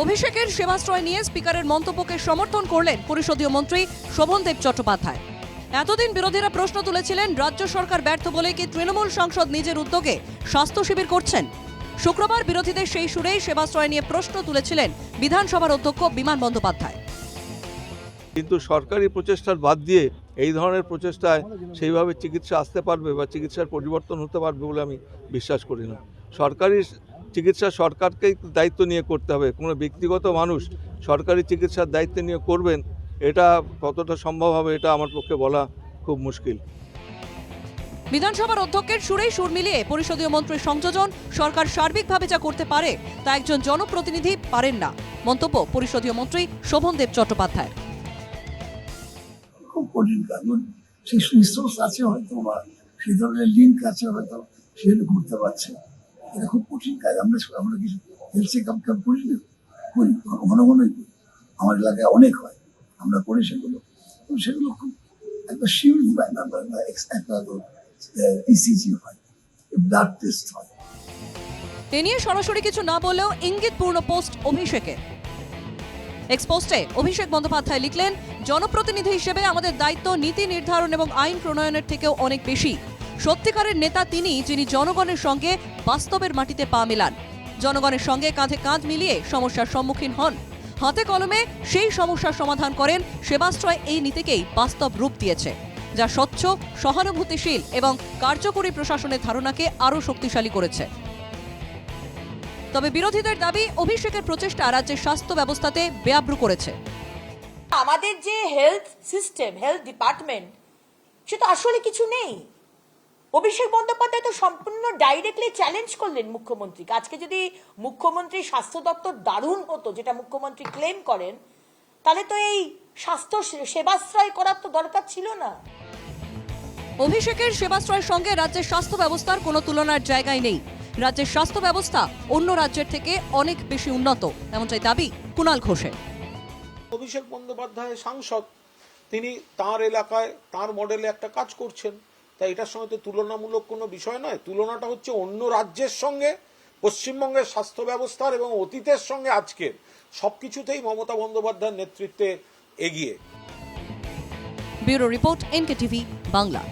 অভিষেকের সেবাশ্রয় নিয়ে স্পিকারের মন্তব্যকে সমর্থন করলেন পরিষদীয় মন্ত্রী শোভনদেব চট্টোপাধ্যায়। এতদিন বিরোধীরা প্রশ্ন তুলেছিলেন, রাজ্য সরকার ব্যর্থ বলে কি তৃণমূল সংসদ নিজের উদ্যোগে স্বাস্থ্য শিবির করছেন? শুক্রবার বিরোধীদের সেই সুরেই সেবাশ্রয় নিয়ে প্রশ্ন তুলেছিলেন বিধানসভার অধ্যক্ষ বিমান বন্দ্যোপাধ্যায়। কিন্তু সরকারি প্রচেষ্টার বাদ দিয়ে এই ধরনের প্রচেষ্টায় সেইভাবে চিকিৎসা আসতে পারবে বা চিকিৎসার পরিবর্তন হতে পারবে বলে আমি বিশ্বাস করি না। সরকারি চিকিৎসা সরকারকেই দায়িত্ব নিয়ে করতে হবে। কোনো ব্যক্তিগত মানুষ সরকারি চিকিৎসার দায়িত্ব নিয়ে করবেন এটা কতটা সম্ভব হবে এটা আমার পক্ষে বলা খুব মুশকিল। বিধানসভার অধ্যক্ষের সুরেই সুর মিলিয়ে পরিষদীয় মন্ত্রীর সংযোজন সরকার সার্বিকভাবে যা করতে পারে তা একজন জনপ্রতিনিধি পারেন না। মন্তব্য পরিষদীয় মন্ত্রী শোভনদেব চট্টোপাধ্যায় খুব কঠিন কারণ সেই রিসোর্স আছে হয়তো বা সেই ধরনের লিঙ্ক আছে হয়তো সেগুলো করতে পারছে না। এটা খুব কঠিন কাজ। আমরা আমরা কিছু হেলথ চেক আপ করি না, করি, ঘন ঘনই আমার এলাকায় অনেক হয়, আমরা করি সেগুলো। সেগুলো খুব একটা শিউজ একটা ইসিজি হয় ব্লাড টেস্ট হয়। এ নিয়ে সরাসরি কিছু না বললেও ইঙ্গিতপূর্ণ পোস্ট অভিষেকের। এক্সপোস্টে অভিষেক বন্দ্যোপাধ্যায় লিখলেন, জনপ্রতিনিধি হিসেবে আমাদের দায়িত্ব নীতি নির্ধারণ এবং আইন প্রণয়নের থেকেও অনেক বেশি। সত্যিকারের নেতা তিনি, যিনি জনগণের সঙ্গে বাস্তবের মাটিতে পা মেলান। জনগণের সঙ্গে কাঁধে কাঁধ মিলিয়ে সমস্যার সম্মুখীন হন। হাতে কলমে সেই সমস্যার সমাধান করেন সেবাশ্রয় এই নীতিকেই বাস্তব রূপ দিয়েছে, যা স্বচ্ছ, সহানুভূতিশীল এবং কার্যকরী প্রশাসনের ধারণাকে আরও শক্তিশালী করেছে। তবে বিরোধীদের দাবি, অভিষেকের প্রচেষ্টা রাজ্যের স্বাস্থ্য ব্যবস্থাতে বেআব্রু করেছে। আমাদের যে হেলথ সিস্টেম হেলথ ডিপার্টমেন্ট সেটা আসলে কিছু নেই। অভিষেক বন্দ্যোপাধ্যায় তো সম্পূর্ণ ডাইরেক্টলি চ্যালেঞ্জ করলেন মুখ্যমন্ত্রীকে। আজকে যদি মুখ্যমন্ত্রী স্বাস্থ্য দপ্তর দারুণ হতো যেটা মুখ্যমন্ত্রী ক্লেম করেন তাহলে তো এই স্বাস্থ্য সে- সেবাশ্রয় করার তো দরকার ছিল না। অভিষেকের সেবাশ্রয়ের সঙ্গে রাজ্যের স্বাস্থ্য ব্যবস্থার কোনো তুলনার জায়গায় নেই। রাজ্যের স্বাস্থ্য ব্যবস্থা অন্য রাজ্যের থেকে অনেক বেশি উন্নত এমনটাই দাবি কুণাল ঘোষের। অভিষেক বন্দ্যোপাধ্যায় সাংসদ তিনি তার এলাকায় তার মডেলে একটা কাজ করছেন। তাই এটার সঙ্গে তো তুলনামূলক কোনো বিষয় নয়। তুলনাটা হচ্ছে অন্য রাজ্যের সঙ্গে, পশ্চিমবঙ্গের স্বাস্থ্য ব্যবস্থার এবং অতীতের সঙ্গে আজকের। সব কিছুতেই মমতা বন্দ্যোপাধ্যায়ের নেতৃত্বে এগিয়ে। Bureau report NK TV Bangla.